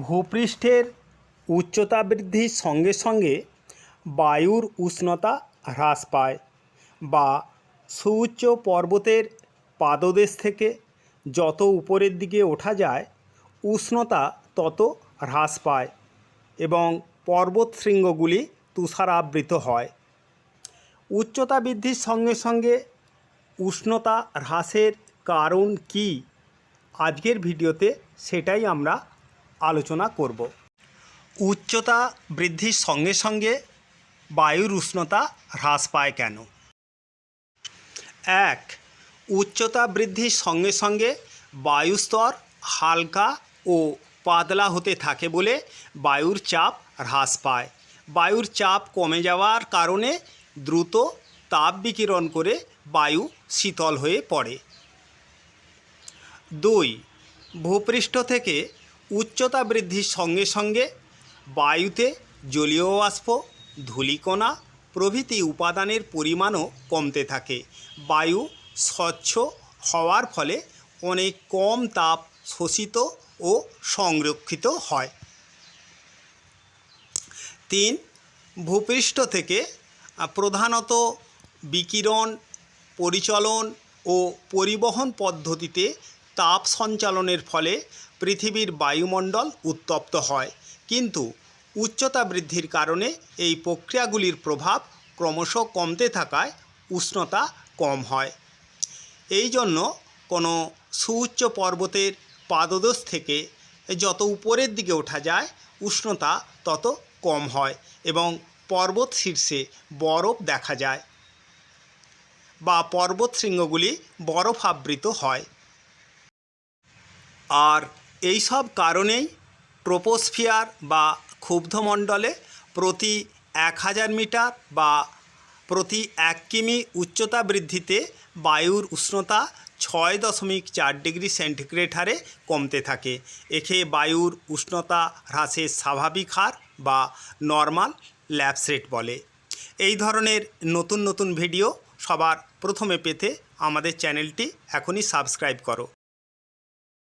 ভূপৃষ্ঠের উচ্চতা বৃদ্ধির সঙ্গে সঙ্গে বায়ুর উষ্ণতা হ্রাস পায় বা সুউচ্চ পর্বতের পাদদেশ থেকে যত উপরের দিকে ওঠা যায়, উষ্ণতা তত হ্রাস পায় এবং পর্বত শৃঙ্গগুলি তুষারাবৃত হয়। উচ্চতা বৃদ্ধির সঙ্গে সঙ্গে উষ্ণতা হ্রাসের কারণ কী? আজকের ভিডিওতে সেটাই আমরা আলোচনা করব। উচ্চতা বৃদ্ধির সঙ্গে সঙ্গে বায়ুর উষ্ণতা হ্রাস পায় কেন? এক, উচ্চতা বৃদ্ধির সঙ্গে সঙ্গে বায়ুস্তর হালকা ও পাতলা হতে থাকে বলে বায়ুর চাপ হ্রাস পায়। বায়ুর চাপ কমে যাওয়ার কারণে দ্রুত তাপ বিকিরণ করে বায়ু শীতল হয়ে পড়ে। দুই, ভূপৃষ্ঠ থেকে উচ্চতা বৃদ্ধির সঙ্গে সঙ্গে বায়ুতে জলীয় বাষ্প, ধূলিকণা প্রভৃতি উপাদানের পরিমাণও কমতে থাকে। বায়ু স্বচ্ছ হওয়ার ফলে অনেক কম তাপ শোষিত ও সংরক্ষিত হয়। তিন, ভূপৃষ্ঠ থেকে প্রধানত বিকিরণ, পরিচলন ও পরিবহন পদ্ধতিতে তাপ সঞ্চালনের ফলে পৃথিবীর বায়ুমণ্ডল উত্তপ্ত হয়। কিন্তু উচ্চতা বৃদ্ধির কারণে এই প্রক্রিয়াগুলির প্রভাব ক্রমশ কমতে থাকায় উষ্ণতা কম হয়। এই জন্য কোনো সুউচ্চ পর্বতের পাদদেশ থেকে যত উপরের দিকে ওঠা যায়, উষ্ণতা তত কম হয় এবং পর্বত শীর্ষে বরফ দেখা যায় বা পর্বত শৃঙ্গগুলি বরফ আবৃত হয়। আর এই সব কারণেই ট্রোপোস্ফিয়ার বা ক্ষুব্ধমণ্ডলে প্রতি এক হাজার মিটার বা প্রতি এক কিমি উচ্চতা বৃদ্ধিতে বায়ুর উষ্ণতা ছয় দশমিক চার ডিগ্রি সেন্টিগ্রেড হারে কমতে থাকে। একে বায়ুর উষ্ণতা হ্রাসের স্বাভাবিক হার বা নর্মাল ল্যাপস রেট বলে। এই ধরনের নতুন নতুন ভিডিও সবার প্রথমে পেতে আমাদের চ্যানেলটি এখনই সাবস্ক্রাইব করো।